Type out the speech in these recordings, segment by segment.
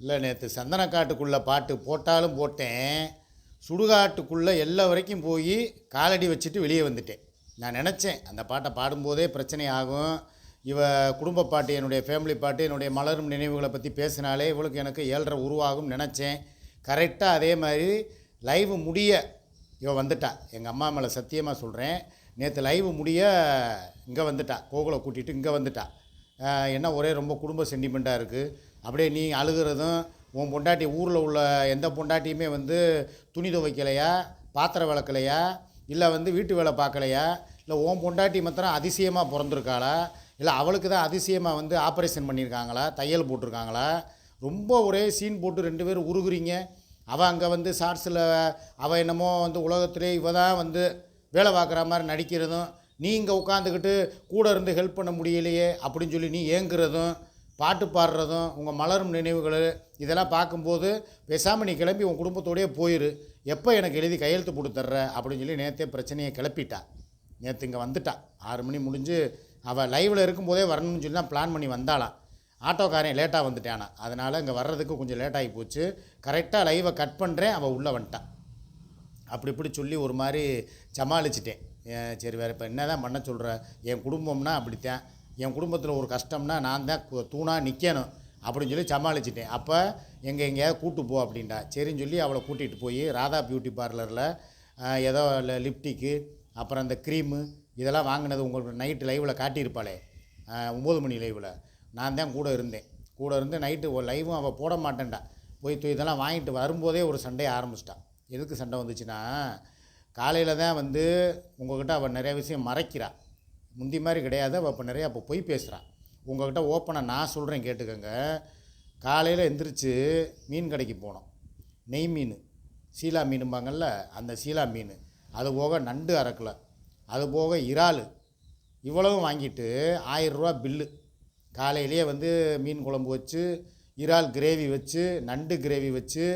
இல்லை நேற்று சந்தனக்காட்டுக்குள்ளே பாட்டு போட்டாலும் போட்டேன். சுடுகாட்டுக்குள்ளே எல்லா வரைக்கும் போய் காலடி வச்சுட்டு வெளியே வந்துட்டேன். நான் நினச்சேன் அந்த பாட்டை பாடும்போதே பிரச்சனை ஆகும். இவ குடும்ப பாட்டு என்னுடைய ஃபேமிலி பாட்டு என்னுடைய மலரும் நினைவுகளை பற்றி பேசினாலே இவளுக்கு எனக்கு ஏழ்ரை உருவாகும் நினச்சேன். கரெக்டாக அதே மாதிரி லைவ் முடிய இவ வந்துட்டா. எங்கள் அம்மா மேலே சத்தியமாக சொல்கிறேன் நேற்று லைவ் முடிய இங்கே வந்துட்டா. கோகுலை கூட்டிகிட்டு இங்கே வந்துட்டா. என்ன ஒரே ரொம்ப குடும்ப சென்டிமெண்ட்டாக இருக்குது அப்படியே நீ அழுகிறதும் உன் பொண்டாட்டி ஊரில் உள்ள எந்த பொண்டாட்டியுமே வந்து துணி துவைக்கலையா பாத்திரம் விளக்கலையா இல்லை வந்து வீட்டு வேலை பார்க்கலையா இல்லை உன் பொண்டாட்டி மாத்திரம் அதிசயமாக பிறந்திருக்காளா இல்லை அவளுக்கு தான் அதிசயமாக வந்து ஆப்ரேஷன் பண்ணியிருக்காங்களா தையல் போட்டிருக்காங்களா? ரொம்ப ஒரே சீன் போட்டு ரெண்டு பேரும் உருகுறீங்க. அவள் அங்கே வந்து ஷார்ட்ஸில் அவள் என்னமோ வந்து உலகத்திலே இவ தான் வந்து வேலை பார்க்குற மாதிரி நடிக்கிறதும் நீ இங்கே உட்காந்துக்கிட்டு கூட இருந்து ஹெல்ப் பண்ண முடியலையே அப்படின்னு சொல்லி நீ ஏங்குறதும் பாட்டு பாடுறதும் உங்கள் மலரும் நினைவுகள் இதெல்லாம் பார்க்கும்போது பேசாமல் நீ கிளம்பி உன் குடும்பத்தோடயே போயிரு. எப்போ எனக்கு எழுதி கையெழுத்து கொடுத்துட்ற அப்படின்னு சொல்லி நேற்றே பிரச்சனையை கிளப்பிட்டா. நேற்று இங்கே வந்துட்டா. ஆறு மணி முடிஞ்சு அவள் லைவில் இருக்கும்போதே வரணும்னு சொல்லி தான் பிளான் பண்ணி வந்தாளாம் ஆட்டோக்காரன் லேட்டாக வந்துட்டானா. அதனால் இங்கே வர்றதுக்கு கொஞ்சம் லேட்டாகி போச்சு. கரெக்டாக லைவை கட் பண்ணுறேன் அவள் உள்ளே வந்துட்டான் அப்படி இப்படி சொல்லி ஒரு மாதிரி சமாளிச்சிட்டேன். சரி வேறு இப்போ என்ன தான் பண்ண சொல்கிற என் குடும்பம்னா அப்படித்தான். என் குடும்பத்தில் ஒரு கஷ்டம்னா நான் தான் தூணாக நிற்கணும் அப்படின்னு சொல்லி சமாளிச்சிட்டேன். அப்போ எங்கே எங்கேயாவது கூட்டு போ அப்படின்டா. சரின்னு சொல்லி அவளை கூட்டிகிட்டு போய் ராதா பியூட்டி பார்லரில் ஏதோ இல்லை லிப்டிக்கு அப்புறம் அந்த க்ரீமு இதெல்லாம் வாங்கினது உங்களுக்கு நைட்டு லைவில் காட்டியிருப்பாளே. ஒம்பது மணி லைவில் நான் தான் கூட இருந்தேன். கூட இருந்து நைட்டு லைவும் அவள் போட மாட்டேன்டா. போய் தூ இதெல்லாம் வாங்கிட்டு வரும்போதே ஒரு சண்டையை ஆரம்பிச்சிட்டான் எதுக்கு சண்டை வந்துச்சுன்னா காலையில் தான் வந்து உங்கள்கிட்ட அவள் நிறைய விஷயம் மறைக்கிறாள் முந்தி மாதிரி கிடையாது அவள் இப்போ நிறையா இப்போ பொய் பேசுகிறான் உங்கள்கிட்ட ஓப்பனாக நான் சொல்கிறேன் கேட்டுக்கோங்க. காலையில் எந்திரிச்சு மீன் கடைக்கு போனோம். நெய் மீன் சீலா மீனும்பாங்கல்ல அந்த சீலா மீன். அது போக நண்டு அறக்கலை அது போக இறால். இவ்வளவும் வாங்கிட்டு ஆயிரரூவா பில்லு காலையிலேயே வந்து மீன் குழம்பு வச்சு இறால் கிரேவி வச்சு நண்டு கிரேவி வச்சு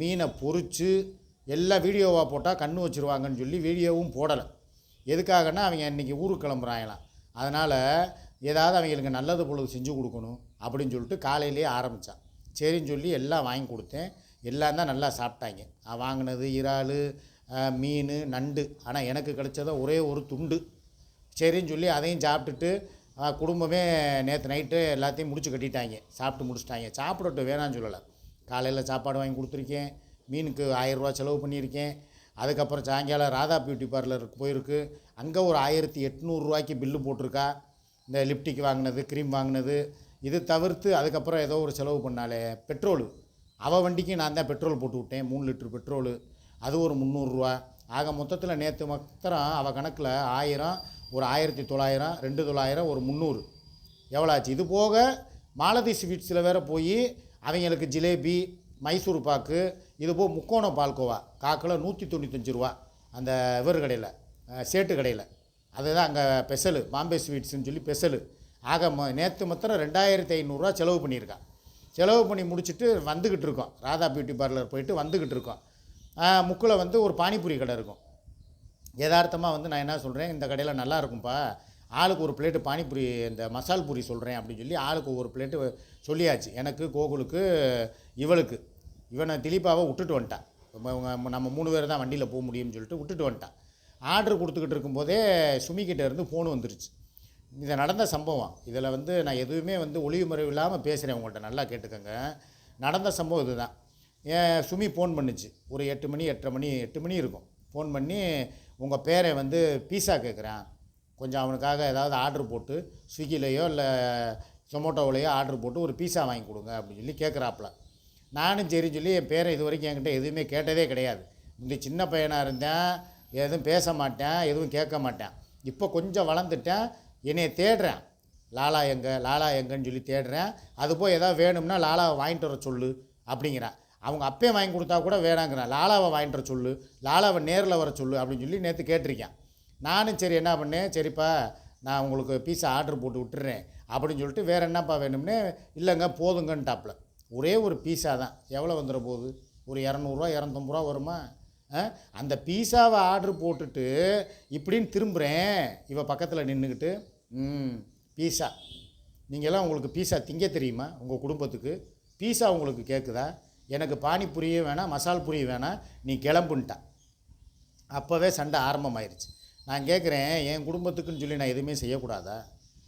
மீனை பொறிச்சு எல்லாம் வீடியோவாக போட்டால் கண்ணு வச்சுருவாங்கன்னு சொல்லி வீடியோவும் போடலை. எதுக்காகன்னா அவங்க இன்றைக்கி ஊருக்கு கிளம்புறாங்களாம் அதனால் ஏதாவது அவங்களுக்கு நல்லது பொழுது செஞ்சு கொடுக்கணும் அப்படின்னு சொல்லிட்டு காலையிலேயே ஆரம்பித்தான் சரின்னு சொல்லி எல்லாம் வாங்கி கொடுத்தேன். எல்லாம் தான் நல்லா சாப்பிட்டாங்க. வாங்கினது இறால் மீன் நண்டு. ஆனால் எனக்கு கிடைச்சதோ ஒரே ஒரு துண்டு. சரின்னு சொல்லி அதையும் சாப்பிட்டுட்டு குடும்பமே நேற்று நைட்டு எல்லாத்தையும் முடிச்சு கட்டிட்டாங்க. சாப்பிட்டு முடிச்சிட்டாங்க. சாப்பிடட்டும் வேணான்னு சொல்லலை. காலையில் சாப்பாடு வாங்கி கொடுத்துருக்கேன். மீனுக்கு ஆயிரரூவா செலவு பண்ணியிருக்கேன். அதுக்கப்புறம் சாயங்காலம் ராதா பியூட்டி பார்லருக்கு போயிருக்கு. அங்கே ஒரு ஆயிரத்தி எட்நூறுரூவாய்க்கு பில்லு போட்டிருக்கா. இந்த லிப்டிக் வாங்கினது க்ரீம் வாங்கினது. இது தவிர்த்து அதுக்கப்புறம் ஏதோ ஒரு செலவு பண்ணாலே பெட்ரோலு. அவள் வண்டிக்கு நான் தான் பெட்ரோல் போட்டு விட்டேன். மூணு லிட்ரு பெட்ரோலு. அது ஒரு முந்நூறுரூவா ஆக மொத்தத்தில் நேற்று மாத்திரம் அவள் கணக்கில் ஆயிரம் ஒரு ஆயிரத்தி தொள்ளாயிரம் ரெண்டு தொள்ளாயிரம் ஒரு முந்நூறு. எவ்வளோ ஆச்சு இது போக மாலதி ஸ்வீட்ஸில் வேறு போய் அவங்களுக்கு ஜிலேபி மைசூர் பாக்கு இது போக முக்கோணம் பால்கோவா. காக்கில் நூற்றி தொண்ணூத்தஞ்சு ரூபா. அந்த இவர் கடையில் சேட்டு கடையில். அதுதான் அங்கே ஸ்பெஷலு பாம்பே ஸ்வீட்ஸ்னு சொல்லி ஸ்பெஷலு ஆக ம நேற்று மாத்திரம் ரெண்டாயிரத்தி ஐநூறுரூவா செலவு பண்ணியிருக்கான் செலவு பண்ணி முடிச்சுட்டு வந்துக்கிட்டு இருக்கோம். ராதா பியூட்டி பார்லர் போயிட்டு வந்துக்கிட்டு இருக்கோம். முக்கில் வந்து ஒரு பானிபூரி கடை இருக்கும். யதார்த்தமாக வந்து நான் என்ன சொல்கிறேன் இந்த கடையில் நல்லா இருக்கும்ப்பா ஆளுக்கு ஒரு பிளேட்டு பானிபூரி இந்த மசால் பூரி சொல்கிறேன் அப்படின்னு சொல்லி ஆளுக்கு ஒரு பிளேட்டு சொல்லியாச்சு. எனக்கு கோகுலுக்கு இவளுக்கு. இவனை திலீப்பாவை விட்டுட்டு வந்துட்டான். நம்ம இவங்க- நம்ம மூணு பேர் தான் வண்டியில் போக முடியும்னு சொல்லிட்டு விட்டுட்டு வந்துட்டான். ஆர்டர் கொடுத்துக்கிட்டு இருக்கும்போதே சுமிக்கிட்ட இருந்து ஃபோன் வந்துருச்சு. இது நடந்த சம்பவம். இதில் வந்து நான் எதுவுமே வந்து ஒளிவு இல்லாமல் பேசுகிறேன் உங்கள்கிட்ட நல்லா கேட்டுக்கோங்க. நடந்த சம்பவம் இதுதான். ஏன் சுமி ஃபோன் பண்ணுச்சு. ஒரு எட்டு மணி எட்டரை மணி எட்டு மணி இருக்கும். ஃபோன் பண்ணி உங்கள் பேரை வந்து பீஸா கேட்குறான் கொஞ்சம் அவனுக்காக ஏதாவது ஆர்டர் போட்டு ஸ்விக்கிலேயோ இல்லை ஜொமோட்டோவிலையோ ஆர்டர் போட்டு ஒரு பீஸா வாங்கி கொடுங்க அப்படின்னு சொல்லி கேட்குறாப்புல நானும் சரி சொல்லி என் பேரை இது வரைக்கும் என்கிட்ட எதுவுமே கேட்டதே கிடையாது. இந்த சின்ன பையனாக இருந்தேன் எதுவும் பேச மாட்டேன் எதுவும் கேட்க மாட்டேன். இப்போ கொஞ்சம் வளர்ந்துட்டேன் என்னையை தேடுறேன். லாலா எங்கே லாலா எங்கன்னு சொல்லி தேடுறேன். அது போய் எதாவது வேணும்னா லாலாவை வாங்கிட்டு வர சொல்லு அப்படிங்கிறான். அவங்க அப்பயே வாங்கி கொடுத்தா கூட வேணாங்கிறான். லாலாவை வாங்கிட்டு வர சொல்லு லாலாவை நேரில் வர சொல்லு அப்படின்னு சொல்லி நேற்று கேட்டிருக்கேன். நானும் சரி என்ன பண்ணேன் சரிப்பா நான் உங்களுக்கு பீஸா ஆர்டர் போட்டு விட்டுறேன் அப்படின்னு சொல்லிட்டு வேறு என்னப்பா வேணும்னு இல்லைங்க போதுங்கன்ட்டாப்புல ஒரே ஒரு பீஸா தான். எவ்வளோ வந்துட போகுது? ஒரு இரநூறுவா இரநூத்தம்பது ரூபா வருமா? ஆ? அந்த பீஸாவை ஆர்டர் போட்டுட்டு இப்படின்னு திரும்புகிறேன் இவ பக்கத்தில் நின்றுக்கிட்டு ம் பீஸா நீங்கள்லாம் உங்களுக்கு பீஸா திங்க தெரியுமா? உங்கள் குடும்பத்துக்கு. பீஸா உங்களுக்கு கேட்குதா எனக்கு பானிபூரியும் வேணாம் மசால் பூரியும் வேணாம். நீ கிளம்புன்ட்டா. அப்போவே சண்டை ஆரம்பமாயிருச்சு. நான் கேட்குறேன் என் குடும்பத்துக்குன்னு சொல்லி நான் எதுவுமே செய்யக்கூடாதா?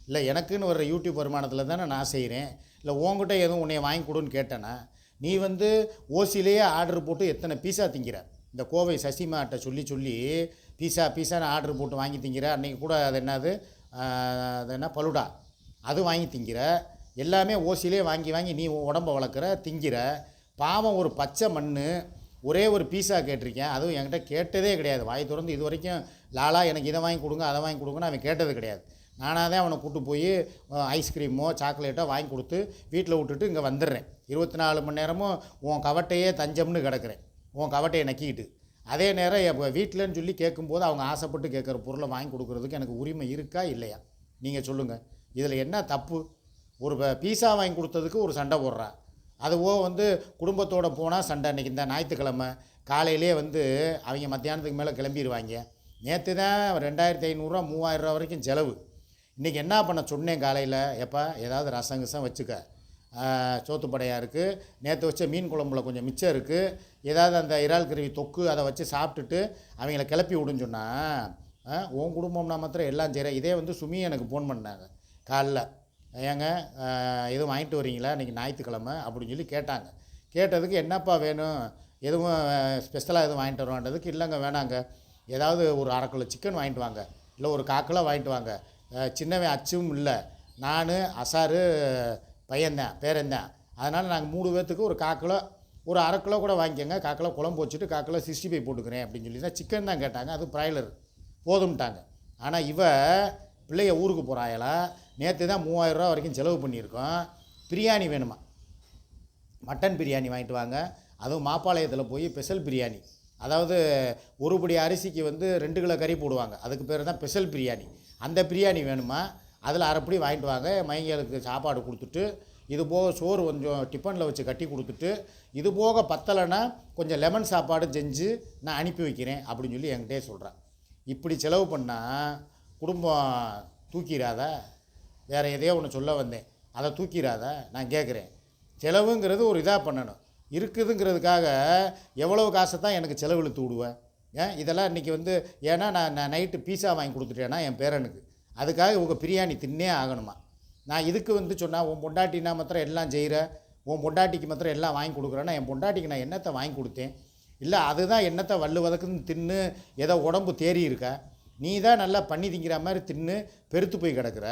இல்லை எனக்குன்னு வர்ற யூடியூப் வருமானத்தில் தானே நான் செய்கிறேன் இல்லை உன்கிட்ட எதுவும் உன்னை வாங்கி கொடுன்னு கேட்டேன்னா நீ வந்து ஓசிலேயே ஆர்டர் போட்டு எத்தனை பீஸா திங்கிற? இந்த கோவை சசிமாட்ட சொல்லி சொல்லி பீஸா பீஸான்னு ஆர்டர் போட்டு வாங்கி திங்கிற. அன்றைக்கி கூட அது என்னது? அது என்ன? பலுடா. அது வாங்கி திங்கிற. எல்லாமே ஓசிலே வாங்கி வாங்கி நீ உடம்ப வளர்க்குற திங்கிற. பாவம் ஒரு பச்சை மண் ஒரே ஒரு பீஸா கேட்டிருக்கேன். அதுவும் என்கிட்ட கேட்டதே கிடையாது. வாய் திறந்து இது வரைக்கும் லாலா எனக்கு இதை வாங்கி கொடுங்க அதை வாங்கி கொடுங்கன்னு அவன் கேட்டது கிடையாது. நானாக தான் அவனை கூட்டு போய் ஐஸ்கிரீமோ சாக்லேட்டோ வாங்கி கொடுத்து வீட்டில் விட்டுட்டு இங்கே வந்துடுறேன். இருபத்தி நாலு மணி நேரமும் உன் கவட்டையே தஞ்சம்னு கிடக்கிறேன். உன் கவட்டையை நக்கிக்கிட்டு. அதே நேரம் இப்போ வீட்டிலன்னு சொல்லி கேட்கும்போது அவங்க ஆசைப்பட்டு கேட்குற பொருளை வாங்கி கொடுக்குறதுக்கு எனக்கு உரிமை இருக்கா இல்லையா? நீங்கள் சொல்லுங்கள் இதில் என்ன தப்பு? ஒரு ப- பீஸா வாங்கி கொடுத்ததுக்கு ஒரு சண்டை போடுறா. அதுவோ வந்து குடும்பத்தோடு போனால் சண்டை அன்றைக்கி இந்த ஞாயிற்றுக்கிழமை. காலையிலே வந்து அவங்க மத்தியானத்துக்கு மேலே கிளம்பிடுவாங்க நேற்று தான் ரெண்டாயிரத்தி ஐநூறுரூவா மூவாயிரரூவா வரைக்கும் செலவு. இன்றைக்கி என்ன பண்ண சொன்னேன் காலையில்? எப்பா ஏதாவது ரசம் கிசம் வச்சுக்க. சோத்துப்படையாக இருக்குது நேற்று வச்ச மீன் குழம்புல கொஞ்சம் மிச்சம் இருக்குது ஏதாவது அந்த இறால் கருவி தொக்கு அதை வச்சு சாப்பிட்டுட்டு அவங்கள கிளப்பி விடுன்னு சொன்னால் உன் குடும்பம்னா மாத்திரம் எல்லாம் செய்கிறேன் இதே வந்து சுமி எனக்கு ஃபோன் பண்ணாங்க. காலைல. ஏங்க எதுவும் வாங்கிட்டு வரீங்களா? இன்றைக்கி ஞாயிற்றுக்கிழமை அப்படின்னு சொல்லி கேட்டாங்க. கேட்டதுக்கு என்னப்பா வேணும்? எதுவும் ஸ்பெஷலாக எதுவும் வாங்கிட்டு வருவான்றதுக்கு இல்லைங்க வேணாங்க. ஏதாவது ஒரு அரை கிலோ சிக்கன் வாங்கிட்டு வாங்க. இல்லை ஒரு காக்கிலோ வாங்கிட்டு வாங்க. சின்னவன் அச்சும் இல்லை. நான் அசாரு பையன்தான் பேரன்தான் அதனால் நாங்கள் மூணு பேர்த்துக்கு ஒரு காக்கிலோ ஒரு அரை கிலோ கூட வாங்கிக்கோங்க. காக்கிலோ குழம்பு வச்சுட்டு காக்கிலோ சிக்ஸ்டி ஃபைவ் போட்டுக்கிறேன் அப்படின்னு சொல்லி தான் சிக்கன் தான் கேட்டாங்க. அது ப்ராய்லர் போதும்ட்டாங்க. ஆனால் இவ பிள்ளைய ஊருக்கு போகிறாயலா நேற்று தான் மூவாயிரரூவா வரைக்கும் செலவு பண்ணியிருக்கோம். பிரியாணி வேணுமா? மட்டன் பிரியாணி வாங்கிட்டு வாங்க. அதுவும் மாப்பாளையத்தில் போய் ஸ்பெஷல் பிரியாணி. அதாவது ஒருபடி அரிசிக்கு வந்து ரெண்டு கிலோ கறி போடுவாங்க. அதுக்கு பேர் தான் ஸ்பெஷல் பிரியாணி. அந்த பிரியாணி வேணுமா? அதில் அரைப்படி வாங்கிட்டு வாங்க. மைங்களுக்கு சாப்பாடு கொடுத்துட்டு இது போக சோறு கொஞ்சம் டிஃபனில் வச்சு கட்டி கொடுத்துட்டு இது போக பத்தலைன்னா கொஞ்சம் லெமன் சாப்பாடு செஞ்சு நான் அனுப்பி வைக்கிறேன் அப்படின்னு சொல்லி என்கிட்டே சொல்கிறேன் இப்படி செலவு பண்ணால் குடும்பம் தூக்கிடாதா? வேறு எதையோ ஒன்று சொல்ல வந்தேன். அதை தூக்கிடாதா? நான் கேட்குறேன் செலவுங்கிறது ஒரு இதாக பண்ணணும். இருக்குதுங்கிறதுக்காக எவ்வளவு காசை தான் எனக்கு செலவு இழுத்து விடுவேன் ஏன்? இதெல்லாம் இன்றைக்கி வந்து ஏன்னா நான் நான் நைட்டு பீஸா வாங்கி கொடுத்துட்டேன்னா என் பேரனுக்கு. அதுக்காக உங்கள் பிரியாணி தின்னே ஆகணுமா? நான் இதுக்கு வந்து சொன்னால் உன் பொண்டாட்டினா மாத்திரம் எல்லாம் செய்கிற உன் பொண்டாட்டிக்கு மாத்திரம் எல்லாம் வாங்கி கொடுக்குறேன்னா என் பொண்டாட்டிக்கு நான் என்னத்தை வாங்கி கொடுத்தேன்? இல்லை அதுதான் என்னத்தை வல்லுவதற்குன்னு தின்னு ஏதோ உடம்பு தேறி இருக்க. நீ தான் நல்லா பண்ணி திங்கிற மாதிரி தின்னு பெருத்து போய் கிடக்குற.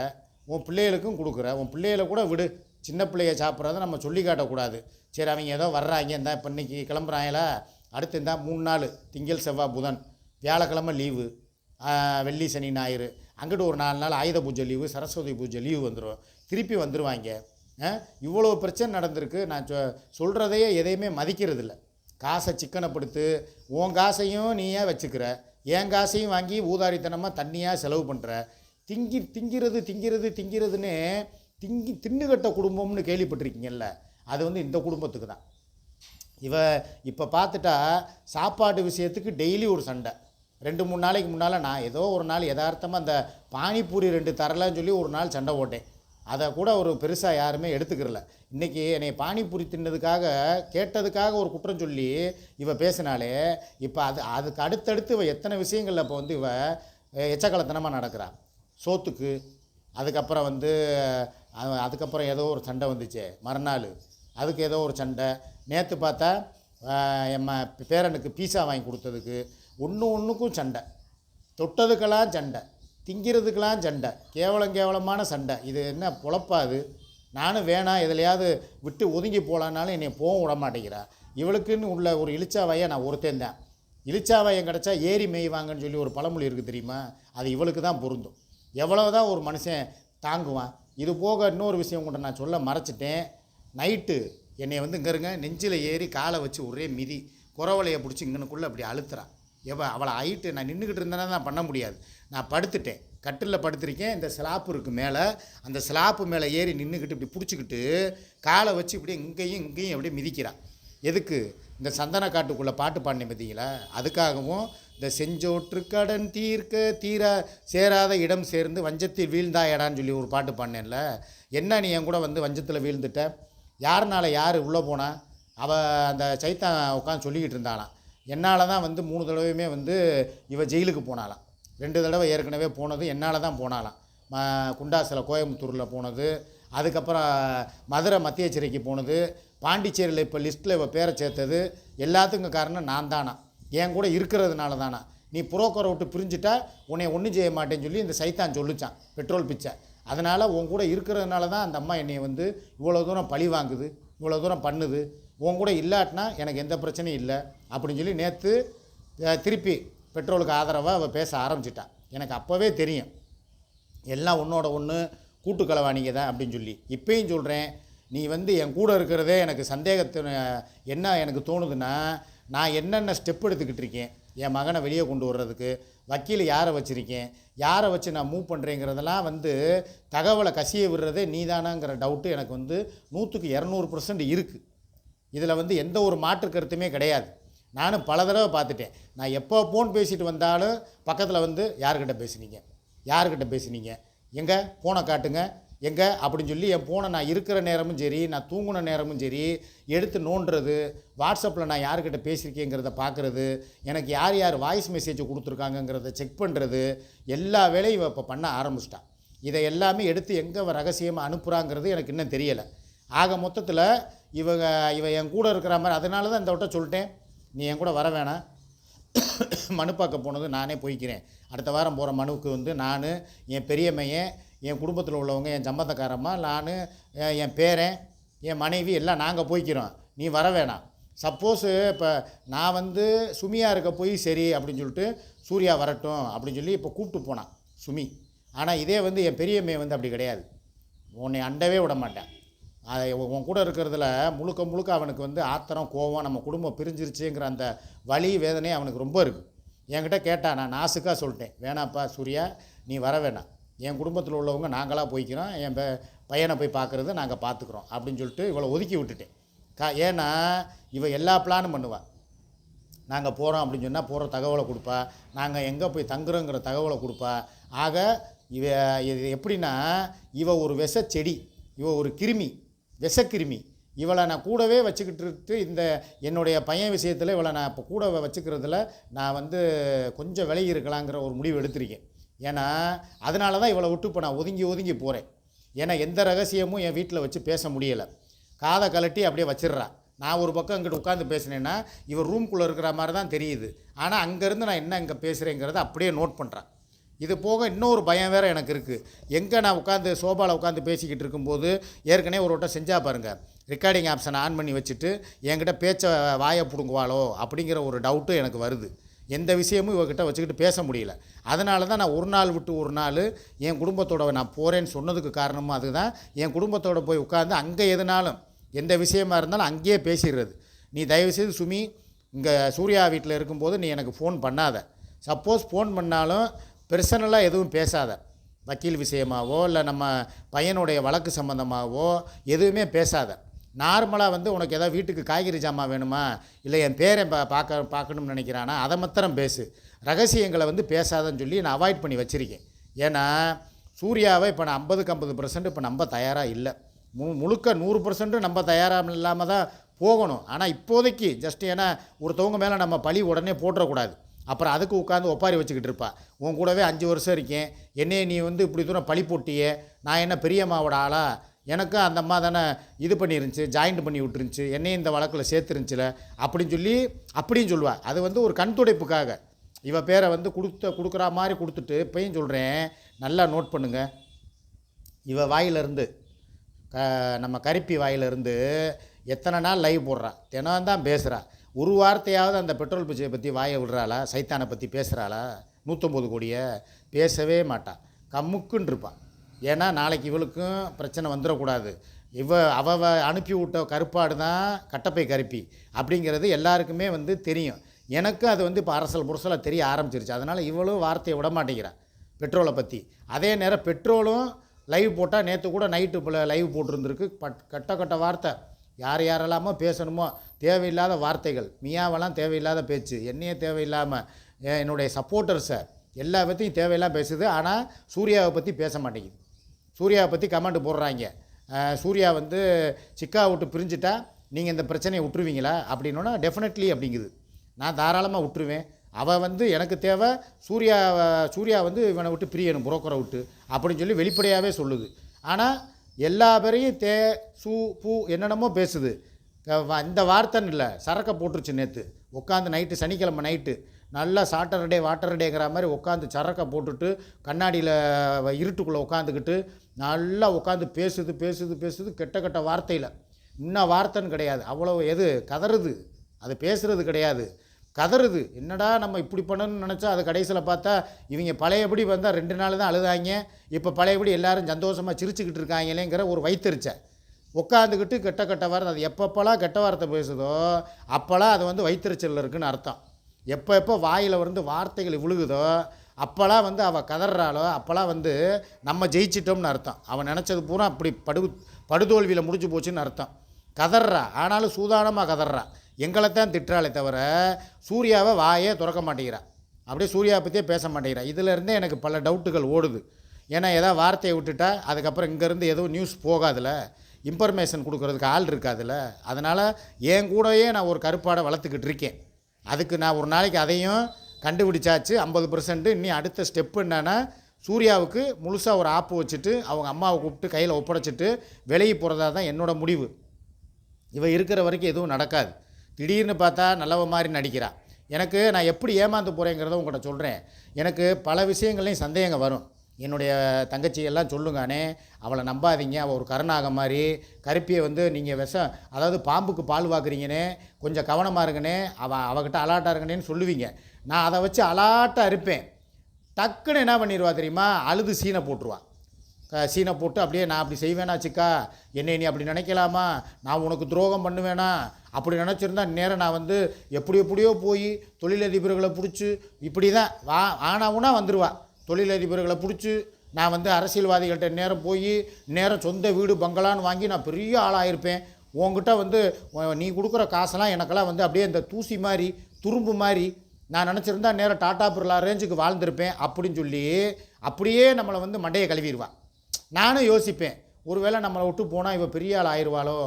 உன் பிள்ளைகளுக்கும் கொடுக்குற. உன் பிள்ளைகளை கூட விடு. சின்ன பிள்ளைய சாப்பிட்றத நம்ம சொல்லி காட்டக்கூடாது. சரி அவங்க ஏதோ வர்றாங்க இந்த இப்போ இன்றைக்கி கிளம்புறாங்களா? அடுத்து இந்த மூணு நாள் திங்கள் செவ்வாய் புதன் வியாழக்கிழமை லீவு வெள்ளி சனி ஞாயிறு. அங்கிட்டு ஒரு நாலு நாள் ஆயுத பூஜை லீவு சரஸ்வதி பூஜை லீவு வந்துடும் திருப்பி வந்துடுவாங்க இவ்வளோ பிரச்சனை நடந்திருக்கு. நான் சொ சொல்கிறதையே எதையுமே மதிக்கிறதில்ல. காசை சிக்கனப்படுத்து உன் காசையும் நீயே வச்சுக்கிற? என் காசையும் வாங்கி ஊதாரித்தனமாக தண்ணியாக செலவு பண்ணுற திங்கி திங்கிறது திங்கிறது திங்கிறதுன்னு திங்கி தின்னுகட்ட குடும்பம்னு கேள்விப்பட்டிருக்கீங்கல்ல? அது வந்து இந்த குடும்பத்துக்கு தான். இவ இப்போ பார்த்துட்டா சாப்பாடு விஷயத்துக்கு டெய்லி ஒரு சண்டை. ரெண்டு மூணு நாளைக்கு முன்னால் நான் ஏதோ ஒரு நாள் யதார்த்தமாக அந்த பானிபூரி ரெண்டு தரலான்னு சொல்லி ஒரு நாள் சண்டை போட்டேன். அதை கூட ஒரு பெருசாக யாருமே எடுத்துக்கிறல. இன்றைக்கி என்னை பானிபூரி தின்னதுக்காக கேட்டதுக்காக ஒரு குற்றம் சொல்லி இவ பேசினாலே இப்போ அது அதுக்கு அடுத்தடுத்து இவ எத்தனை விஷயங்களில் இப்போ வந்து இவ எச்சக்கலத்தனமாக நடக்கிறான் சோத்துக்கு அதுக்கப்புறம் வந்து அதுக்கப்புறம் ஏதோ ஒரு சண்டை வந்துச்சு மறுநாள். அதுக்கு ஏதோ ஒரு சண்டை. நேற்று பார்த்தா எம்ம பேரனுக்கு பீஸா வாங்கி கொடுத்ததுக்கு ஒன்று ஒன்றுக்கும் சண்டை. தொட்டதுக்கெல்லாம் சண்டை. திங்கிறதுக்கெல்லாம் சண்டை. கேவலம் கேவலமான சண்டை. இது என்ன பொழப்பாது நானும் வேணாம் எதுலையாவது விட்டு ஒதுங்கி போகலான்னாலும் என்னை போகவும் விட மாட்டேங்கிறா. இவளுக்குன்னு உள்ள ஒரு இளிச்சாவையை நான் ஒருத்தன் தான். கிடச்சா ஏரி மேய்வாங்கன்னு சொல்லி ஒரு பழமொழி இருக்குது தெரியுமா? அது இவளுக்கு தான் பொருந்தும். எவ்வளோ தான் ஒரு மனுஷன் தாங்குவான். இது போக இன்னொரு விஷயம் கூட நான் சொல்ல மறைச்சிட்டேன். நைட்டு என்னை வந்து இங்கே இருங்க நெஞ்சில் ஏறி காலை வச்சு ஒரே மிதி. குறவலையை பிடிச்சி இங்கனுக்குள்ளே அப்படி அழுத்துறான் எவ அவளை ஹைட்டு நான் நின்றுக்கிட்டு இருந்தேன்னா நான் பண்ண முடியாது. நான் படுத்துட்டேன். கட்டிலில் படுத்திருக்கேன். இந்த ஸ்லாப்பு இருக்குது மேலே. அந்த ஸ்லாப்பு மேலே ஏறி நின்றுக்கிட்டு இப்படி பிடிச்சிக்கிட்டு காலை வச்சு இப்படியே இங்கேயும் இங்கேயும் அப்படியே மிதிக்கிறான் எதுக்கு? இந்த சந்தன காட்டுக்குள்ளே பாட்டு பாடினேன் பார்த்தீங்களா அதுக்காகவும் இந்த செஞ்சோற்று கடன் தீர்க்க தீரா சேராத இடம் சேர்ந்து வஞ்சத்தில் வீழ்ந்தா இடான்னு சொல்லி ஒரு பாட்டு பாடினேன்ல. என்ன நீ என் கூட வந்து வஞ்சத்தில் வீழ்ந்துட்ட? யாருனால யார் உள்ளே போனால் அவள் அந்த சைத்தான் உட்காந்து சொல்லிக்கிட்டு இருந்தாளாம். என்னால் தான் வந்து மூணு தடவையுமே வந்து இவ ஜெயிலுக்கு போனாலாம் ரெண்டு தடவை ஏற்கனவே போனது என்னால் தான் போனாலாம் ம குண்டாசில் கோயம்புத்தூரில் போனது அதுக்கப்புறம் மதுரை மத்திய சிறைக்கு போனது பாண்டிச்சேரியில் இப்போ லிஸ்ட்டில் இவ பேரை சேர்த்தது எல்லாத்துக்கும் காரணம் நான் தானா? என் கூட இருக்கிறதுனால தானா? நீ புரோக்கரை விட்டு பிரிஞ்சுட்டா உன்னை ஒன்றும் செய்ய மாட்டேன்னு சொல்லி இந்த சைத்தான் சொல்லிச்சான். பெட்ரோல் பிச்சை. அதனால் உன் கூட இருக்கிறதுனால தான் அந்த அம்மா என்னை வந்து இவ்வளோ தூரம் பழி வாங்குது இவ்வளோ தூரம் பண்ணுது. உன் கூட இல்லாட்டினா எனக்கு எந்த பிரச்சனையும் இல்லை அப்படின்னு சொல்லி நேற்று திருப்பி பெட்ரோலுக்கு ஆதரவாக அவள் பேச ஆரம்பிச்சிட்டான் எனக்கு அப்போவே தெரியும். எல்லாம் உன்னோட ஒன்று கூட்டு களவாணிங்க தான் அப்படின்னு சொல்லி. இப்பயும் சொல்கிறேன் நீ வந்து என் கூட இருக்கிறதே எனக்கு சந்தேகத்தை என்ன எனக்கு தோணுதுன்னா நான் என்னென்ன ஸ்டெப் எடுத்துக்கிட்டு இருக்கேன் என் மகனை வெளியே கொண்டு வர்றதுக்கு வக்கீல் யாரை வச்சுருக்கேன்? யாரை வச்சு நான் மூவ் பண்ணுறேங்கிறதெல்லாம் வந்து தகவலை கசிய விடுறதே நீதானாங்கிற டவுட்டு எனக்கு வந்து நூற்றுக்கு இரநூறு பர்சன்ட் இருக்குது இதில் வந்து எந்த ஒரு மாற்று கருத்துமே கிடையாது. நானும் பல தடவை பார்த்துட்டேன். நான் எப்போ ஃபோன் பேசிட்டு வந்தாலும் பக்கத்தில் வந்து யார்கிட்ட பேசுனீங்க? யார்கிட்ட பேசுனீங்க? எங்கே? ஃபோனை காட்டுங்க. எங்கே? அப்படின்னு சொல்லி என் ஃபோனை நான் இருக்கிற நேரமும் சரி நான் தூங்குன நேரமும் சரி எடுத்து நோண்டுறது வாட்ஸ்அப்பில் நான் யார்கிட்ட பேசியிருக்கேங்கிறத பார்க்குறது எனக்கு யார் யார் வாய்ஸ் மெசேஜ் கொடுத்துருக்காங்கங்கிறத செக் பண்ணுறது எல்லா வேலையும் இவ இப்போ பண்ண ஆரம்பிச்சிட்டான் இதை எல்லாமே எடுத்து எங்கே ரகசியமாக அனுப்புகிறாங்கிறது எனக்கு இன்னும் தெரியலை. ஆக மொத்தத்தில் இவங்க இவன் என் கூட இருக்கிற மாதிரி அதனால தான் இந்த விட்ட சொல்லிட்டேன். நீ என் கூட வர வேணாம். மனு பார்க்க போனது நானே போய்க்கிறேன். அடுத்த வாரம் போகிற மனுவுக்கு வந்து நான் என் பெரியமையன் என் குடும்பத்தில் உள்ளவங்க என் சம்பந்தக்காரம்மா நான் என் பேரன் என் மனைவி எல்லாம் நாங்கள் போய்க்கிறோம். நீ வர வேணாம். சப்போஸு இப்போ நான் வந்து சுமியாக இருக்க போய் சரி அப்படின்னு சொல்லிட்டு சூர்யா வரட்டும் அப்படின்னு சொல்லி இப்போ கூப்பிட்டு போனான் சுமி. ஆனால் இதே வந்து என் பெரியம்மையை வந்து அப்படி கிடையாது. உன்னை அண்டவே விட மாட்டேன். அதை உன் கூட இருக்கிறதுல முழுக்க முழுக்க அவனுக்கு வந்து ஆத்திரம் கோவம் நம்ம குடும்பம் பிரிஞ்சிருச்சுங்கிற அந்த வலி வேதனை அவனுக்கு ரொம்ப இருக்குது என்கிட்ட கேட்டா நான் நாசுக்காக சொல்லிட்டேன். வேணாப்பா சூர்யா நீ வர வேணாம். என் குடும்பத்தில் உள்ளவங்க நாங்களாக போய்க்கிறோம். என் பையனை போய் பார்க்குறது நாங்கள் பார்த்துக்குறோம் அப்படின்னு சொல்லிட்டு இவளை ஒதுக்கி விட்டுட்டேன். கா ஏன்னா இவள் எல்லா பிளானும் பண்ணுவாள் நாங்கள் போகிறோம் அப்படின்னு சொன்னால் போகிற தகவலை கொடுப்பா. நாங்கள் எங்கே போய் தங்குறோங்கிற தகவலை கொடுப்பா. ஆக இவ இது எப்படின்னா இவ ஒரு விஷ செடி இவ ஒரு கிருமி விஷக்கிருமி இவளை நான் கூடவே வச்சுக்கிட்டு இந்த என்னுடைய பையன் விஷயத்தில் இவளை நான் இப்போ கூட வச்சுக்கிறதுல நான் வந்து கொஞ்சம் விலகி இருக்கலாங்கிற ஒரு முடிவு எடுத்திருக்கேன். ஏன்னா அதனால தான் இவளை விட்டு இப்போ நான் ஒதுங்கி ஒதுங்கி போகிறேன் ஏன்னா எந்த ரகசியமும் என் வீட்டில் வச்சு பேச முடியலை. காதை கலட்டி அப்படியே வச்சிடுறா. நான் ஒரு பக்கம் இங்கிட்ட உட்காந்து பேசினேன்னா இவர் ரூம்குள்ளே இருக்கிற மாதிரி தான் தெரியுது. ஆனால் அங்கேருந்து நான் என்ன இங்கே பேசுகிறேங்கிறத அப்படியே நோட் பண்ணுறேன் இது போக இன்னொரு பயம் வேறு எனக்கு இருக்குது எங்கே நான் உட்காந்து சோபாவில் உட்காந்து பேசிக்கிட்டு இருக்கும்போது ஏற்கனவே ஒரு வட்டம் செஞ்சால் பாருங்கள் ரெக்கார்டிங் ஆப்ஷனை ஆன் பண்ணி வச்சுட்டு என்கிட்ட பேச்சை வாயை பிடுங்குவாளோ அப்படிங்கிற ஒரு டவுட்டும் எனக்கு வருது. எந்த விஷயமும் இவகிட்ட வச்சுக்கிட்டு பேச முடியல. அதனால தான் நான் ஒரு நாள் விட்டு ஒரு நாள் என் குடும்பத்தோட நான் போகிறேன்னு சொன்னதுக்கு காரணமும் அதுதான். என் குடும்பத்தோட போய் உட்காந்து அங்கே எதுனாலும் எந்த விஷயமா இருந்தாலும் அங்கேயே பேசிடுறது. நீ தயவுசெய்து சுமி இங்கே சூர்யா வீட்டில் இருக்கும்போது நீ எனக்கு ஃபோன் பண்ணாத. சப்போஸ் ஃபோன் பண்ணாலும் பெர்சனலாக எதுவும் பேசாத. வக்கீல் விஷயமாவோ இல்லை நம்ம பையனுடைய வழக்கு சம்மந்தமாகவோ எதுவுமே பேசாத. நார்மலாக வந்து உனக்கு ஏதாவது வீட்டுக்கு காய்கறி ஜாமான் வேணுமா? இல்லை என் பேரை பா பார்க்க பார்க்கணும்னு நினைக்கிறானா? அதை மாத்திரம் பேசு. ரகசியங்களை வந்து பேசாதன்னு சொல்லி நான் அவாய்ட் பண்ணி வச்சுருக்கேன். ஏன்னா சூர்யாவை இப்போ நான் ஐம்பதுக்கு ஐம்பது பர்சன்ட் இப்போ நம்ப தயாராக இல்லை. மு முழுக்க நூறு பர்சன்ட்டும் நம்ம தயாராக இல்லாமல் தான் போகணும். ஆனால் இப்போதைக்கு ஜஸ்ட் ஏன்னா ஒருத்தவங்க மேலே நம்ம பழி உடனே போட்டுறக்கூடாது. அப்புறம் அதுக்கு உட்காந்து ஒப்பாரி வச்சுக்கிட்டு இருப்பா. உன் கூடவே அஞ்சு வருஷம் இருக்கேன். என்னைய நீ வந்து இப்படி தூரம் பழி போட்டியே. நான் என்ன பெரியம்மாவோட ஆளா? எனக்கும் அந்த அம்மா தானே இது பண்ணிருந்துச்சு ஜாயிண்ட் பண்ணி விட்டுருந்துச்சு என்னையும் இந்த வழக்கில் சேர்த்துருந்துச்சுல அப்படின்னு சொல்லி அப்படின்னு சொல்லுவா. அது வந்து ஒரு கண் துடைப்புக்காக. இவ பேரை வந்து கொடுத்த கொடுக்குற மாதிரி கொடுத்துட்டு இப்பையும் சொல்கிறேன் நல்லா நோட் பண்ணுங்கள் இவ வாயிலிருந்து க நம்ம கருப்பி வாயிலிருந்து எத்தனை நாள் லைவ் போடுறா? தினம் தான் பேசுகிறா ஒரு வார்த்தையாவது அந்த பெட்ரோல் பிச்சையை பற்றி வாயை விடுறாளா? சைத்தானை பற்றி பேசுகிறாளா நூற்றம்பது கோடியை பேசவே மாட்டான் கம்முக்குன்னு இருப்பாள் ஏன்னா நாளைக்கு இவளுக்கும் பிரச்சனை வந்துடக்கூடாது. இவ அவ அனுப்பி விட்ட கருப்பாடு தான் கட்டப்பை கருப்பி அப்படிங்கிறது எல்லாருக்குமே வந்து தெரியும். எனக்கும் அது வந்து இப்போ அரசல் புரசலாக தெரிய ஆரம்பிச்சிருச்சு. அதனால் இவளும் வார்த்தையை விட மாட்டேங்கிறான் பெட்ரோலை பற்றி அதே நேரம் பெட்ரோலும் லைவ் போட்டால் நேற்று கூட நைட்டு இப்போ லைவ் போட்டிருந்துருக்கு. பட் கட்ட கட்ட வார்த்தை. யார் யாரெல்லாமோ பேசணுமோ தேவையில்லாத வார்த்தைகள். மியாவெல்லாம் தேவையில்லாத பேச்சு. என்னையே தேவையில்லாமல் என்னுடைய சப்போர்ட்டர்ஸை எல்லா பற்றியும் தேவையில்லாம பேசுது. ஆனால் சூர்யாவை பற்றி பேச மாட்டேங்குது. சூர்யாவை பற்றி கமெண்ட் போடுறாங்க. சூர்யா வந்து சிக்கா விட்டு பிரிஞ்சுட்டா நீங்கள் இந்த பிரச்சனையை விட்டுருவீங்களா அப்படின்னோன்னா டெஃபினெட்லி அப்படிங்குது. நான் தாராளமாக விட்டுருவேன் அவள் வந்து எனக்கு தேவை சூர்யா சூர்யா வந்து இவனை விட்டு பிரியணும் புரோக்கரை விட்டு அப்படின்னு சொல்லி வெளிப்படையாகவே சொல்லுது. ஆனால் எல்லா பேரையும் தே சூ பூ என்னென்னமோ பேசுது. இந்த வார்த்தைன்னு இல்லை சரக்கை போட்டுருச்சு நேற்று உட்காந்து நைட்டு சனிக்கிழமை நைட்டு நல்லா சாட்டர்டே வாட்டர்டேங்கிற மாதிரி உட்காந்து சரக்கை போட்டுட்டு கண்ணாடியில் இருட்டுக்குள்ளே உட்காந்துக்கிட்டு நல்லா உட்காந்து பேசுது பேசுது பேசுது கெட்ட கெட்ட வார்த்தையில். இன்னும் வார்த்தைன்னு கிடையாது. அவ்வளோ எது? கதறுது. அது பேசுகிறது கிடையாது. கதறுது. என்னடா நம்ம இப்படி பண்ணணும்னு நினச்சா அது கடைசியில் பார்த்தா இவங்க பழையபடி வந்தால் ரெண்டு நாள் தான் அழுதாங்க. இப்போ பழையபடி எல்லாரும் சந்தோஷமாக சிரிச்சுக்கிட்டு இருக்காங்களேங்கிற ஒரு வைத்தறிச்சை. உட்காந்துக்கிட்டு கெட்ட கெட்ட வார்த்தை. அது எப்பப்போலாம் கெட்ட வார்த்தை பேசுதோ அப்போல்லாம் அது வந்து வைத்தறிச்சலில் இருக்குன்னு அர்த்தம். எப்போ எப்போ வாயில் வந்து வார்த்தைகள் விழுகுதோ அப்போல்லாம் வந்து அவள் கதறாளோ அப்போல்லாம் வந்து நம்ம ஜெயிச்சிட்டோம்னு அர்த்தம். அவன் நினச்சது பூரா அப்படி படு படுதோல்வியில் முடிஞ்சு போச்சுன்னு அர்த்தம். கதறா ஆனாலும் சூதானமாக கதறா எங்களை தான் திட்டுறாளே தவிர சூர்யாவை வாயே திறக்க மாட்டேங்கிறா. அப்படியே சூர்யாவை பற்றியே பேச மாட்டேங்கிறா. இதிலேருந்தே எனக்கு பல டவுட்டுகள் ஓடுது. ஏன்னா எதாவது வார்த்தையை விட்டுட்டா அதுக்கப்புறம் இங்கேருந்து எதுவும் நியூஸ் போகாதுல. இன்ஃபர்மேஷன் கொடுக்கறதுக்கு ஆள் இருக்காதுல்ல அதனால் என் கூடயே நான் ஒரு கருப்பாடை வளர்த்துக்கிட்டு இருக்கேன். அதுக்கு நான் ஒரு நாளைக்கு அதையும் கண்டுபிடிச்சாச்சு. ஐம்பது பர்சன்ட்டு இன்னும் அடுத்த ஸ்டெப் என்னென்னா சூர்யாவுக்கு முழுசாக ஒரு ஆப்பு வச்சுட்டு அவங்க அம்மாவை கூப்பிட்டு கையில் ஒப்படைச்சிட்டு வெளியே போகிறதா தான் என்னோடய முடிவு. இவ இருக்கிற வரைக்கும் எதுவும் நடக்காது. திடீர்னு பார்த்தா நல்லவ மாதிரி நடிக்கிறா. எனக்கு நான் எப்படி ஏமாந்து போகிறேங்கிறத உங்கள்கிட்ட சொல்கிறேன் எனக்கு பல விஷயங்கள்லையும் சந்தேகம் வரும். என்னுடைய தங்கச்சி எல்லாம் சொல்லுங்கானே அவளை நம்பாதீங்க. அவள் ஒரு கருணாக மாதிரி கருப்பியை வந்து நீங்கள் விஷம் அதாவது பாம்புக்கு பால் வாக்குறீங்கன்னே கொஞ்சம் கவனமாக இருங்கண்ணே அவள் அவகிட்ட அலாட்டாக இருங்கண்ணேன்னு சொல்லுவீங்க. நான் அதை வச்சு அலாட்டாக இருப்பேன். டக்குன்னு என்ன பண்ணிடுவா தெரியுமா? அழுது சீனை போட்டுருவா. க- சீனை போட்டு அப்படியே நான் அப்படி செய்வேனா சிக்கா? என்னை நீ அப்படி நினைக்கலாமா? நான் உனக்கு துரோகம் பண்ணுவேனா? அப்படி நினச்சிருந்தா நேரம் நான் வந்து எப்படி எப்படியோ போய் தொழிலதிபர்களை பிடிச்சி இப்படி தான் வா ஆனாவுனா வந்துடுவா தொழிலதிபர்களை பிடிச்சி நான் வந்து அரசியல்வாதிகள்கிட்ட நேரம் போய் நேரம் சொந்த வீடு பங்களான்னு வாங்கி நான் பெரிய ஆளாயிருப்பேன். உன்கிட்ட வந்து நீ கொடுக்குற காசெல்லாம் எனக்கெல்லாம் வந்து அப்படியே இந்த தூசி மாதிரி துரும்பு மாதிரி நான் நினச்சிருந்தா நேரம் டாட்டா பிர்லா ரேஞ்சுக்கு வாழ்ந்திருப்பேன் அப்படின்னு சொல்லி அப்படியே நம்மளை வந்து மண்டையை கழுவிடுவான் நானும் யோசிப்பேன் ஒருவேளை நம்மளை விட்டு போனால் இவள் பெரிய ஆள் ஆயிடுவாளோ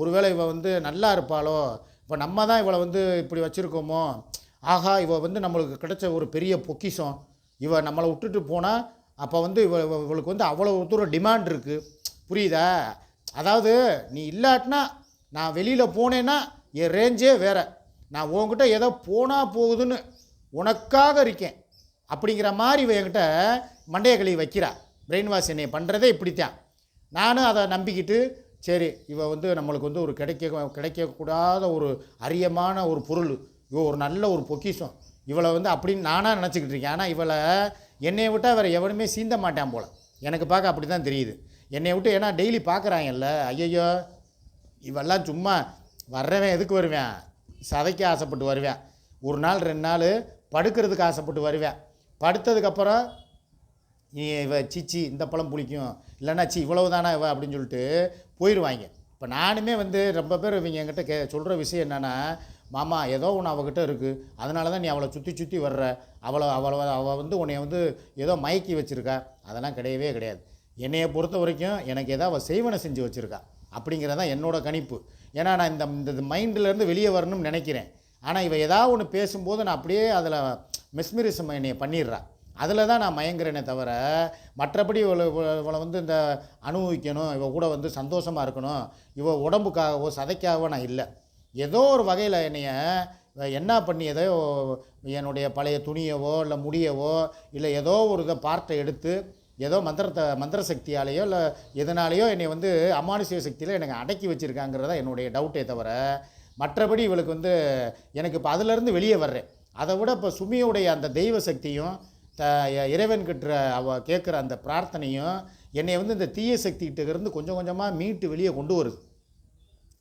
ஒருவேளை இவள் வந்து நல்லா இருப்பாளோ? இப்போ நம்ம தான் இவளை வந்து இப்படி வச்சுருக்கோமோ? ஆஹா இவள் வந்து நம்மளுக்கு கிடைச்ச ஒரு பெரிய பொக்கிஷம். இவள் நம்மளை விட்டுட்டு போனால் அப்போ வந்து இவ இவளுக்கு வந்து அவ்வளோ தூரம் டிமாண்ட் இருக்குது புரியுதா? அதாவது நீ இல்லாட்டினா நான் வெளியில் போனேன்னா என் ரேஞ்சே வேறு. நான் உன்கிட்ட ஏதோ போனால் போகுதுன்னு உனக்காக இருக்கேன். அப்படிங்கிற மாதிரி இவ என்கிட்ட மண்டைய கழுவி வைக்கிறா. பிரெயின் வாஷ் என்னை பண்ணுறதே இப்படித்தான். நானும் அதை நம்பிக்கிட்டு சரி இவ வந்து நம்மளுக்கு வந்து ஒரு கிடைக்க கிடைக்கக்கூடாத ஒரு அரியமான ஒரு பொருள். இவ ஒரு நல்ல ஒரு பொக்கிஷம். இவளை வந்து அப்படின்னு நானாக நினச்சிக்கிட்டு இருக்கேன். ஆனால் இவளை என்னையை விட்டால் வேறு எவனுமே சீந்த மாட்டான் போல். எனக்கு பார்க்க அப்படி தான் தெரியுது. என்னை விட்டு ஏன்னா டெய்லி பார்க்குறாங்கல்ல. ஐயையோ இவெல்லாம் சும்மா வர்றவன் எதுக்கு வருவேன்? சதைக்க ஆசைப்பட்டு வருவேன். ஒரு நாள் ரெண்டு நாள் படுக்கிறதுக்கு ஆசைப்பட்டு வருவேன். படுத்ததுக்கப்புறம் நீ இவ சீச்சி இந்த பழம் பிடிக்கும் இல்லைன்னா சி இவ்வளவு தானா இவ? அப்படின்னு சொல்லிட்டு போயிடுவாங்க இப்போ நானுமே வந்து ரொம்ப பேர் இவங்க என்கிட்ட கே சொல்கிற விஷயம் என்னென்னா மாமா ஏதோ ஒன்று அவகிட்ட இருக்குது அதனால தான் நீ அவளை சுற்றி சுற்றி வர்ற. அவளை அவளை அவள் வந்து உன்னை வந்து ஏதோ மயக்கி வச்சுருக்கா. அதெல்லாம் கிடையவே கிடையாது. என்னையை பொறுத்த வரைக்கும் எனக்கு ஏதோ அவள் செய்வனை செஞ்சு வச்சுருக்கா. அப்படிங்கிறதான் என்னோட கணிப்பு. ஏன்னா நான் இந்த இந்த மைண்ட்லேருந்து வெளியே வரணும்னு நினைக்கிறேன். ஆனால் இவன் ஏதாவது ஒன்று பேசும்போது நான் அப்படியே அதில் மெஸ்மிரிசம் என்னையை பண்ணிடுறான் அதில் தான் நான் மயங்குறேனே தவிர மற்றபடி இவளை இவளை வந்து இந்த அனுபவிக்கணும் இவ கூட வந்து சந்தோஷமாக இருக்கணும் இவ உடம்புக்காகவோ சதைக்காகவோ நான் இல்லை. ஏதோ ஒரு வகையில் என்னைய என்ன பண்ணி ஏதோ என்னுடைய பழைய துணியவோ இல்லை முடியவோ இல்லை ஏதோ ஒரு இதை பார்ட்டை எடுத்து ஏதோ மந்திரத்தை மந்திர சக்தியாலேயோ இல்லை எதனாலேயோ என்னை வந்து அமானுஷ்ய சக்தியில் எனக்கு அடக்கி வச்சுருக்காங்கிறதா என்னுடைய டவுட்டே தவிர மற்றபடி இவளுக்கு வந்து எனக்கு இப்போ அதிலேருந்து வெளியே வர்றேன். அதை விட இப்போ சுமியோடைய அந்த தெய்வ சக்தியும் த இறைவன் கிட்ட அவ கேட்குற அந்த பிரார்த்தனையும் என்னை வந்து இந்த தீய சக்திகிட்ட இருந்து கொஞ்சம் கொஞ்சமாக மீட்டு வெளியே கொண்டு வருது.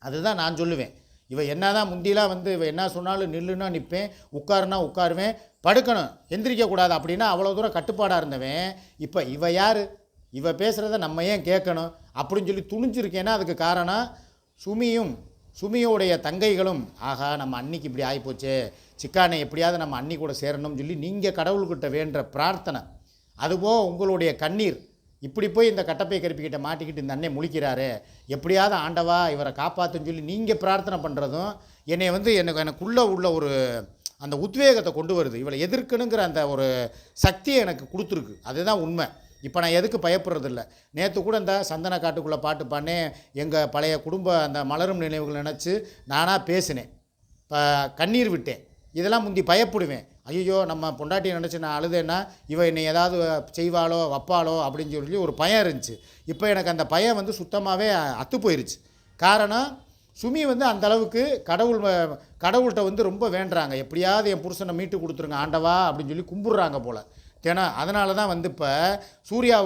அதுதான் நான் சொல்லுவேன். இவள் என்ன தான் முந்திலாம் வந்து இவள் என்ன சொன்னாலும் நில்லுன்னா நிற்பேன் உட்காருனா உட்காருவேன் படுக்கணும் எந்திரிக்கக்கூடாது அப்படின்னா அவ்வளோ தூரம் கட்டுப்பாடாக இருந்தவன். இப்போ இவ யார்? இவ பேசுகிறத நம்ம ஏன் கேட்கணும்? அப்படின்னு சொல்லி துணிஞ்சிருக்கேன்னா அதுக்கு காரணம் சுமியும் சுமியோடைய தங்கைகளும் ஆகா நம்ம அன்னைக்கு இப்படி ஆகிப்போச்சே சிக்கானை எப்படியாவது நம்ம அன்னி கூட சேரணும்னு சொல்லி நீங்கள் கடவுள்கிட்ட வேண்ட பிரார்த்தனை. அதுபோல் உங்களுடைய கண்ணீர் இப்படி போய் இந்த கட்டப்பை கருப்பிக்கிட்ட மாட்டிக்கிட்டு இந்த அண்ணன் முழிக்கிறாரு எப்படியாவது ஆண்டவா இவரை காப்பாற்றுன்னு சொல்லி நீங்கள் பிரார்த்தனை பண்ணுறதும் என்னை வந்து எனக்கு எனக்குள்ளே உள்ள ஒரு அந்த உத்வேகத்தை கொண்டு வருது. இவளை எதிர்க்கணுங்கிற அந்த ஒரு சக்தியை எனக்கு கொடுத்துருக்கு. அதுதான் உண்மை. இப்போ நான் எதுக்கு பயப்படுறதில்ல. நேற்று கூட இந்த சந்தன காட்டுக்குள்ளே பாட்டு பாடினேன். எங்கள் பழைய குடும்ப அந்த மலரும் நினைவுகள் நினச்சி நானாக பேசினேன். இப்போ கண்ணீர் விட்டேன். இதெல்லாம் முந்தி பயப்படுவேன். ஐயோ நம்ம பொண்டாட்டியை நினச்சி நான் அழுதேன்னா இவ என்னை ஏதாவது செய்வாளோ வப்பாளோ அப்படின்னு சொல்லி ஒரு பயம் இருந்துச்சு. இப்போ எனக்கு அந்த பயம் வந்து சுத்தமாகவே அத்து போயிருச்சு. காரணம் சுமி வந்து அந்த அளவுக்கு கடவுள் கடவுள்கிட்ட வந்து ரொம்ப வேண்டுறாங்க. எப்படியாவது என் புருஷனை மீட்டு கொடுத்துருங்க ஆண்டவா அப்படின்னு சொல்லி கும்பிட்றாங்க போல். ஏன்னா அதனால தான் வந்து இப்போ சூர்யா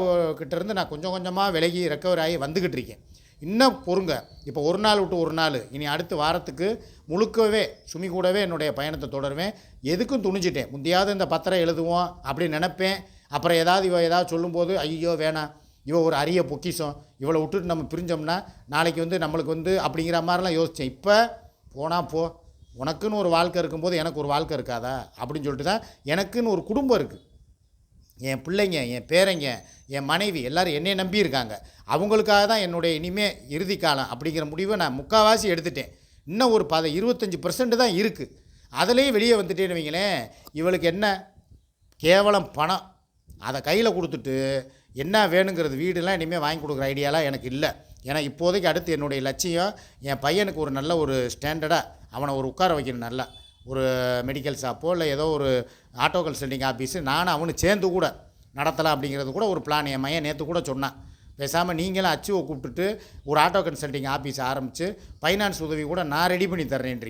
நான் கொஞ்சம் கொஞ்சமாக விலகி ரெக்கவர் ஆகி வந்துக்கிட்டு இருக்கேன். இன்னும் பொறுங்க. இப்போ ஒரு நாள் விட்டு ஒரு நாள். இனி அடுத்த வாரத்துக்கு முழுக்கவே சுமி கூடவே என்னுடைய பயணத்தை தொடருவேன். எதுக்கும் துணிஞ்சிட்டேன். முந்தையாவது இந்த பத்திரம் எழுதுவோம் அப்படின்னு நினைப்பேன். அப்புறம் ஏதாவது இவ ஏதாவது சொல்லும்போது ஐயோ வேணாம் இவ ஒரு அரிய பொக்கிஷம். இவளை விட்டுட்டு நம்ம பிரிஞ்சோம்னா நாளைக்கு வந்து நம்மளுக்கு வந்து அப்படிங்கிற மாதிரிலாம் யோசித்தேன் இப்போ போனால் போ. உனக்குன்னு ஒரு வாழ்க்கை இருக்கும்போது எனக்கு ஒரு வாழ்க்கை இருக்காதா? அப்படின்னு சொல்லிட்டு தான் எனக்குன்னு ஒரு குடும்பம் இருக்குது என் பிள்ளைங்க என் பேரங்க என் மனைவி எல்லோரும் என்னை நம்பி இருக்காங்க. அவங்களுக்காக தான் என்னுடைய இனிமே இறுதி காலம் அப்படிங்கிற முடிவை நான் முக்கால்வாசி எடுத்துட்டேன். இன்னும் ஒரு பத இருபத்தஞ்சி பர்சன்ட் தான் இருக்குது அதுலேயும் வெளியே வந்துட்டேன்னு வைங்களேன் இவளுக்கு என்ன? கேவலம் பணம். அதை கையில் கொடுத்துட்டு என்ன வேணுங்கிறது வீடுலாம் இனிமேல் வாங்கி கொடுக்குற ஐடியாலாம் எனக்கு இல்லை. ஏன்னா இப்போதைக்கு அடுத்து என்னுடைய லட்சியம் என் பையனுக்கு ஒரு நல்ல ஒரு ஸ்டாண்டர்டாக அவனை ஒரு உட்கார வைக்கணும் நல்லா. ஒரு மெடிக்கல் ஷாப்போ இல்லை ஏதோ ஒரு ஆட்டோ கன்சல்டிங் ஆஃபீஸு நானும் அவனு சேர்ந்து கூட நடத்தலாம் அப்படிங்கிறது கூட ஒரு பிளான் என் மையன் நேற்று கூட சொன்னான். பேசாமல் நீங்களும் அச்சுவை கூப்பிட்டுட்டு ஒரு ஆட்டோ கன்சல்டிங் ஆஃபீஸ் ஆரம்பித்து ஃபைனான்ஸ் உதவி கூட நான் ரெடி பண்ணி தர்றேன்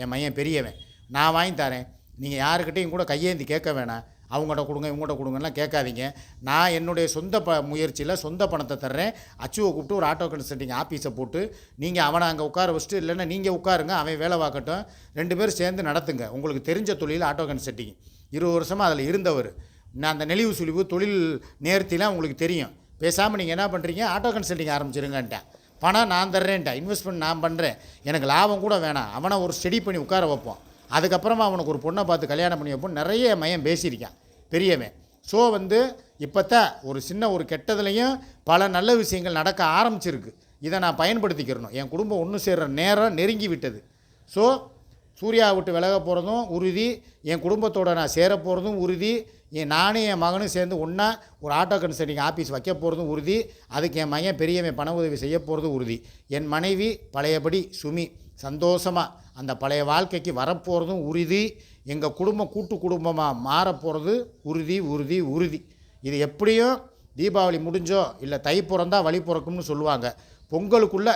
என் மையன் பெரியவன். நான் வாங்கி தரேன். நீங்கள் யாருக்கிட்டையும் கூட கையேந்தி கேட்க வேணாம். அவங்கள்ட்ட கொடுங்க இவங்கள்ட்ட கொடுங்கலாம் கேட்காதீங்க. நான் என்னுடைய சொந்த ப முயற்சியில் சொந்த பணத்தை தர்றேன். அச்சுவை கூப்பிட்டு ஒரு ஆட்டோ கன்சல்டிங் ஆஃபீஸை போட்டு நீங்கள் அவனை அங்கே உட்கார வச்சுட்டு இல்லைன்னா நீங்கள் உட்காருங்க அவன் வேலை பார்க்கட்டும். ரெண்டு பேரும் சேர்ந்து நடத்துங்க. உங்களுக்கு தெரிஞ்ச தொழில் ஆட்டோ கன்சல்டிங் இருபது வருஷமாக அதில் இருந்தவர். நான் அந்த நெளிவு சுழிவு தொழில் நேர்த்திலாம் உங்களுக்கு தெரியும். பேசாமல் நீங்கள் என்ன பண்ணுறீங்க ஆட்டோ கன்சல்டிங் ஆரம்பிச்சிருங்கன்ட்டேன். பணம் நான் தர்றேன்ட்டேன். இன்வெஸ்ட்மெண்ட் நான் பண்ணுறேன் எனக்கு லாபம் கூட வேணாம். அவனை ஒரு ஸ்டடி பண்ணி உட்கார வைப்போம். அதுக்கப்புறமா அவனுக்கு ஒரு பொண்ணை பார்த்து கல்யாணம் பண்ணி வைப்போம் நிறைய மையம் பேசியிருக்கான். பெரியவன். ஸோ வந்து இப்போத்தான் ஒரு சின்ன ஒரு கெட்டதுலேயும் பல நல்ல விஷயங்கள் நடக்க ஆரம்பிச்சிருக்கு. இதை நான் பயன்படுத்திக்கிறணும். என் குடும்பம் ஒன்று சேர்கிற நேரம் நெருங்கி விட்டது. ஸோ சூர்யா விட்டு விலக போகிறதும் உறுதி. என் குடும்பத்தோட நான் சேர போகிறதும் உறுதி. என் நானும் என் மகனும் சேர்ந்து ஒன்றா ஒரு ஆட்டோ கன்சல்டிங் ஆஃபீஸ் வைக்க போகிறதும் உறுதி. அதுக்கு என் மகன் பெரியவன் பண உதவி செய்ய போகிறதும் உறுதி. என் மனைவி பழையபடி சுமி. சந்தோஷமாக அந்த பழைய வாழ்க்கைக்கு வரப்போகிறதும் உறுதி. எங்கள் குடும்பம் கூட்டு குடும்பமாக மாறப்போகிறது உறுதி உறுதி உறுதி. இது எப்படியும் தீபாவளி முடிஞ்சோ இல்லை தை பிறந்தா வழி பிறக்கும்னு சொல்லுவாங்க. பொங்கலுக்குள்ளே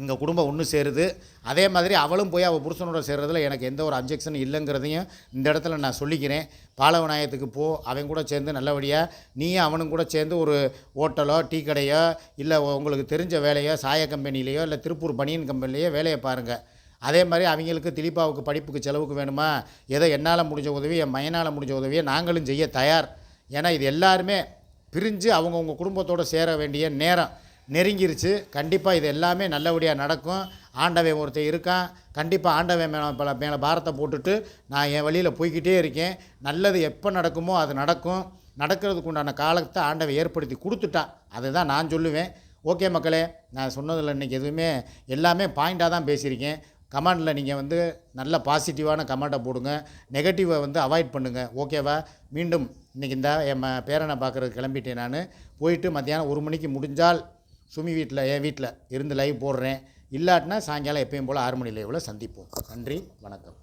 எங்கள் குடும்பம் ஒன்று சேருது. அதே மாதிரி அவளும் போய் அவள் புருஷனோட சேர்றதில் எனக்கு எந்த ஒரு அப்ஜெக்ஷன் இல்லைங்கிறதையும் இந்த இடத்துல நான் சொல்லிக்கிறேன். பாலவநாயகத்துக்கு போ அவன் கூட சேர்ந்து நல்லபடியாக நீயும் அவனும் கூட சேர்ந்து ஒரு ஹோட்டலோ டீ கடையோ இல்லை உங்களுக்கு தெரிஞ்ச வேலையோ சாய கம்பெனிலேயோ இல்லை திருப்பூர் பனியன் கம்பெனிலேயோ வேலையை பாருங்கள் அதே மாதிரி அவங்களுக்கு திலீபாவுக்கு படிப்புக்கு செலவுக்கு வேணுமா? ஏதோ என்னால் முடிஞ்ச உதவி என் மயனால் முடிஞ்ச உதவியை நாங்களும் செய்ய தயார். ஏன்னா இது எல்லாருமே பிரிஞ்சு அவங்கவுங்க குடும்பத்தோடு சேர வேண்டிய நேரம். நெருங்கிருச்சு. கண்டிப்பாக இது எல்லாமே நல்லபடியாக நடக்கும். ஆண்டவன் ஒருத்தன் இருக்கான். கண்டிப்பாக ஆண்டவன் மேலே பல மேலே பாரத்தை போட்டுட்டு நான் என் வழியில் போய்க்கிட்டே இருக்கேன். நல்லது எப்போ நடக்குமோ அது நடக்கும். நடக்கிறதுக்கு உண்டான காலத்தை ஆண்டவை ஏற்படுத்தி கொடுத்துட்டான். அதுதான் நான் சொல்லுவேன். ஓகே மக்களே நான் சொன்னதில் இன்றைக்கி எதுவுமே எல்லாமே பாயிண்டாக தான் பேசியிருக்கேன். கமெண்டில் நீங்கள் வந்து நல்ல பாசிட்டிவான கமெண்ட்டை போடுங்க. நெகட்டிவை வந்து அவாய்ட் பண்ணுங்கள் ஓகேவா? மீண்டும் இன்றைக்கி இந்த என் ம- பேரனை பார்க்குறதுக்கு கிளம்பிட்டேன் நான். போயிட்டு மத்தியானம் ஒரு மணிக்கு முடிஞ்சால் சுமி வீட்டில் என் வீட்டில் இருந்து லைவ் போடுறேன். இல்லாட்டினா சாயங்காலம் எப்பயும் போல் ஆறு மணி லைவில் சந்திப்போம். நன்றி வணக்கம்.